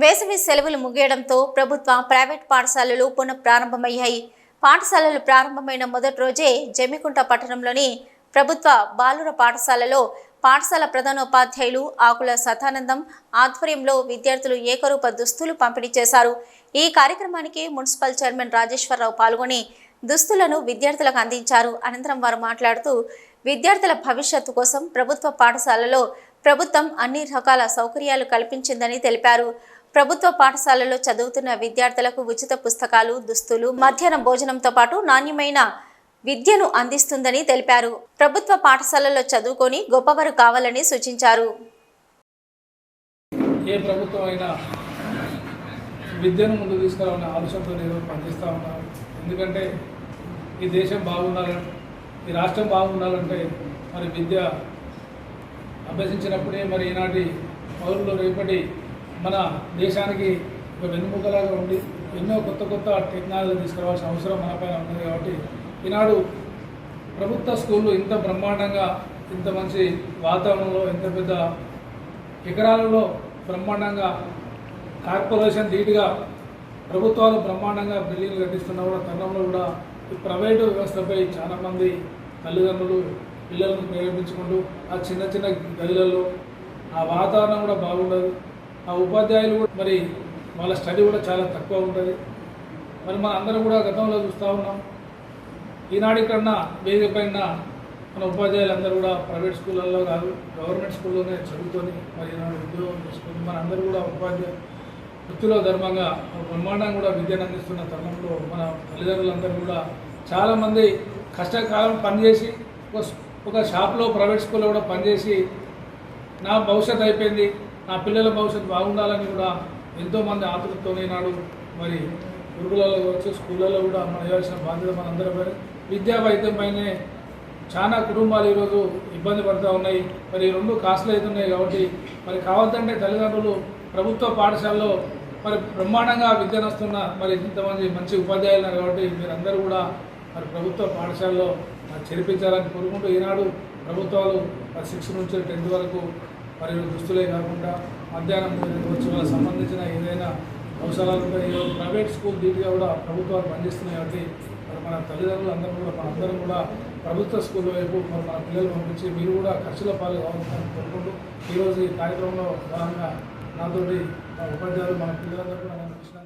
వేసవి సెలవులు ముగియడంతో ప్రభుత్వ ప్రైవేట్ పాఠశాలలు పునః ప్రారంభమయ్యాయి పాఠశాలలు ప్రారంభమైన మొదటి రోజే జమ్మికుంట పట్టణంలోని ప్రభుత్వ బాలుర పాఠశాలలో పాఠశాల ప్రధానోపాధ్యాయులు ఆకుల సతానందం ఆధ్వర్యంలో విద్యార్థులు ఏకరూప దుస్తులు పంపిణీ చేశారు. ఈ కార్యక్రమానికి మున్సిపల్ చైర్మన్ రాజేశ్వరరావు పాల్గొని దుస్తులను విద్యార్థులకు అందించారు. అనంతరం వారు మాట్లాడుతూ విద్యార్థుల భవిష్యత్తు కోసం ప్రభుత్వ పాఠశాలలో ప్రభుత్వం అన్ని రకాల సౌకర్యాలు కల్పించిందని తెలిపారు. ప్రభుత్వ పాఠశాలలో చదువుతున్న విద్యార్థులకు ఉచిత పుస్తకాలు దుస్తులు మధ్యాహ్నం భోజనంతో పాటు నాణ్యమైన విద్యను అందిస్తుందని తెలిపారు. ప్రభుత్వ పాఠశాలలో చదువుకొని గొప్పవారు కావాలని సూచించారు. ఏ ప్రభుత్వం అయినా విద్యను ముందు తీసుకురావాలనే ఆలోచనతో నేను పనిచేస్తూ ఉన్నాను. ఎందుకంటే ఈ దేశం బాగుండాలంటే ఈ రాష్ట్రం బాగుండాలంటే మరి విద్య అభ్యసించినప్పుడే మరి ఈనాటి పౌరులు రేపటి మన దేశానికి ఒక వెన్నుముకలాగా ఉండి ఎన్నో కొత్త కొత్త టెక్నాలజీ తీసుకురావాల్సిన అవసరం మన పైన ఉన్నది కాబట్టి ఈనాడు ప్రభుత్వ స్కూళ్ళు ఇంత బ్రహ్మాండంగా ఇంత మంచి వాతావరణంలో ఇంత పెద్ద ఎకరాలలో బ్రహ్మాండంగా కార్పొరేషన్ ధీటుగా ప్రభుత్వాలు బ్రహ్మాండంగా బిల్డింగ్లు కట్టిస్తున్న కూడా తరుణంలో కూడా ఈ ప్రైవేటు వ్యవస్థపై చాలామంది తల్లిదండ్రులు పిల్లలను ప్రేరేపించుకుంటూ ఆ చిన్న చిన్న గదులలో ఆ వాతావరణం కూడా బాగుండదు. ఆ ఉపాధ్యాయులు కూడా మరి వాళ్ళ స్టడీ కూడా చాలా తక్కువ ఉంటుంది. మరి మన అందరం కూడా గతంలో చూస్తూ ఉన్నాం. ఈనాటి కన్నా వేదిక పైన మన ఉపాధ్యాయులందరూ కూడా ప్రైవేట్ స్కూళ్ళల్లో కాదు గవర్నమెంట్ స్కూల్లోనే చదువుకొని మరి ఈనాడు ఉద్యోగం చేసుకొని మన అందరూ కూడా ఉపాధ్యాయ వృత్తిలో ధర్మంగా బ్రహ్మాండంగా కూడా విద్యను అందిస్తున్న తరుణంలో మన తల్లిదండ్రులందరూ కూడా చాలామంది కష్టకాలం పనిచేసి ఒక షాప్లో ప్రైవేట్ స్కూల్లో కూడా పనిచేసి నా భవిష్యత్ అయిపోయింది. నా పిల్లల భవిష్యత్తు బాగుండాలని కూడా ఎంతోమంది ఆతృతతోనే నాడు మరి గురుకులలో వచ్చి స్కూళ్ళలో కూడా మన ఇవ్వాల్సిన బాధ్యత మనందరిపై విద్యా వైద్యం పైనే చాలా కుటుంబాలు ఈరోజు ఇబ్బంది పడుతూ ఉన్నాయి. మరి ఈ రెండు కాస్ట్లు అవుతున్నాయి కాబట్టి మరి కావద్దంటే తల్లిదండ్రులు ప్రభుత్వ పాఠశాలలో మరి బ్రహ్మాండంగా విద్యను వస్తున్న మరి ఇంతమంది మంచి ఉపాధ్యాయులున్నారు కాబట్టి మీరందరూ కూడా మరి ప్రభుత్వ పాఠశాలలో మరి చేర్పించాలని కోరుకుంటూ ఈనాడు ప్రభుత్వాలు సిక్స్త్ నుంచి టెన్త్ వరకు మరియు దుస్తులే కాకుండా మధ్యాహ్నం వచ్చి సంబంధించిన ఏదైనా అవసరాలపై ప్రైవేట్ స్కూల్ దీటుగా కూడా ప్రభుత్వాలు పనిచేస్తున్నాయి కాబట్టి మరి మన తల్లిదండ్రులు అందరూ కూడా మన అందరం కూడా ప్రభుత్వ స్కూల్ వైపు మరి మన పిల్లలు పంపించి మీరు కూడా ఖర్చుల పాలు కావాలని కోరుకుంటూ ఈరోజు ఈ కార్యక్రమంలో భాగంగా నాతోటి మా ఉపాధ్యాయులు మన పిల్లలందరూ కూడా